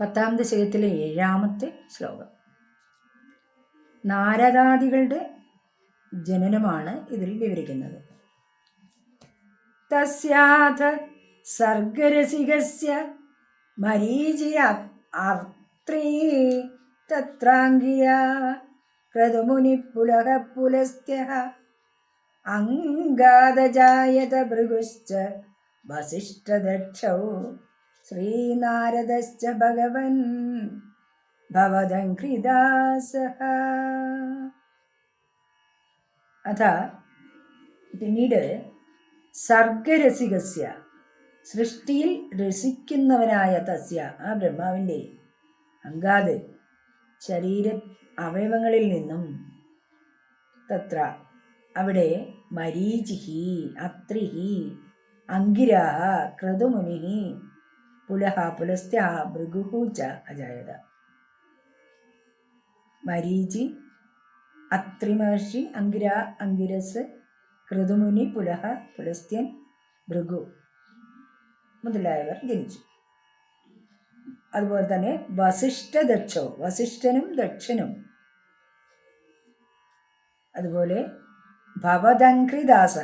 പത്താം ദശകത്തിലെ ഏഴാമത്തെ ശ്ലോകം. നാരദാദികളുടെ ജനനമാണ് ഇതിൽ വിവരിക്കുന്നത്. തസ്യാഥ സർഗരസികസ്യ മരീചി അർത്രീ തത്രാംഗിയ ക്രതുമുനി പുലക പുലസ്ത്യ അംഗാദജായത ഭൃഗുശ്ച വസിഷ്ഠദക്ഷൗ ശ്രീനാരദശ്ച ഭഗവൻ ഭവദംഘ്രിദാസഃ അഥ പിന്നീട് സർഗരസികസ്യ സൃഷ്ടിയിൽ രസിക്കുന്നവനായ തസ്യ ആ ബ്രഹ്മാവിന്റെ അങ്കാത് ശരീര അവയവങ്ങളിൽ നിന്നും തത്ര അവിടെ മരീചിഹി അത്രിഹി അങ്കിരാഹ ക്രതുമുനി പുലഹ പുലസ്ത്യ ഭൃഗുഹു ച അജായത. മരീചി അത്രിമഹർഷി അങ്കിര അങ്കിരസ് കൃതുമുനി പുലഹ പുലസ്ത്യൻ ഭൃഗു മുതലായവർ ജനിച്ചു. അതുപോലെ തന്നെ വസിഷ്ഠ ദക്ഷോ വസിഷ്ഠനും ദക്ഷനും. അതുപോലെ ഭവദംഘ്രിദാസ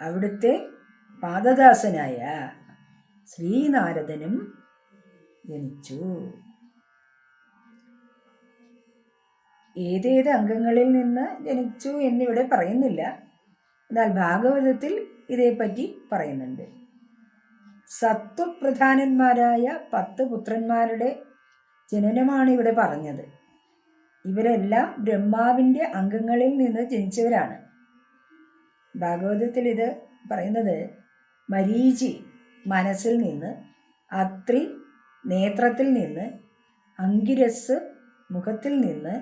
അവിടുത്തെ പാദദാസനായ ശ്രീനാരദനും ജനിച്ചു. ഏതേത് അംഗങ്ങളിൽ നിന്ന് ജനിച്ചു എന്നിവിടെ പറയുന്നില്ല. എന്നാൽ ഭാഗവതത്തിൽ ഇതേപ്പറ്റി പറയുന്നുണ്ട്. സത്വപ്രധാനന്മാരായ പത്ത് പുത്രന്മാരുടെ ജനനമാണ് ഇവിടെ പറഞ്ഞത്. ഇവരെല്ലാം ബ്രഹ്മാവിന്റെ അംഗങ്ങളിൽ നിന്ന് ജനിച്ചവരാണ്. ഭാഗവതത്തിൽ ഇത് പറയുന്നത് മരീചി മനസ്സിൽ നിന്ന് അത്രി നേത്രത്തിൽ നിന്ന് അങ്കിരസ് മുഖത്തിൽ നിന്ന്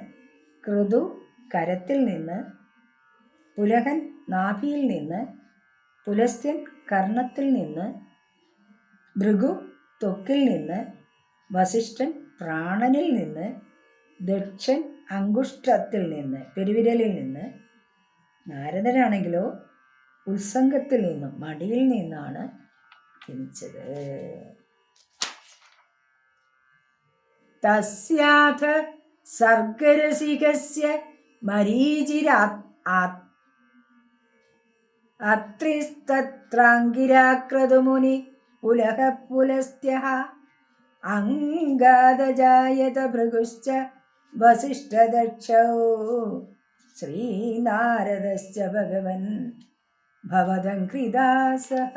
കൃതു കരത്തിൽ നിന്ന് പുലഹൻ നാഭിയിൽ നിന്ന് പുലസ്ത്യൻ കർണത്തിൽ നിന്ന് ഭൃഗു ത്വക്കിൽ നിന്ന് വസിഷ്ഠൻ പ്രാണനിൽ നിന്ന് ദക്ഷൻ അങ്കുഷ്ടത്തിൽ നിന്ന് പെരുവിരലിൽ നിന്ന് നാരദനാണെങ്കിലോ ഉത്സംഗത്തിൽ നിന്നും മടിയിൽ നിന്നാണ് ജനിച്ചത് തസ്യാഥ സർഗരസികസ്യ മരീചിര അത്രിസ്തത്രാങ്കിരാക്രതുമുനി പുലഹ പുലസ്ത്യ അംഗാദജായത ഭൃഗുശ്ച വസിഷ്ഠദക്ഷൗ ശ്രീനാരദശ്ച ഭഗവൻ भवदङ्कृदासः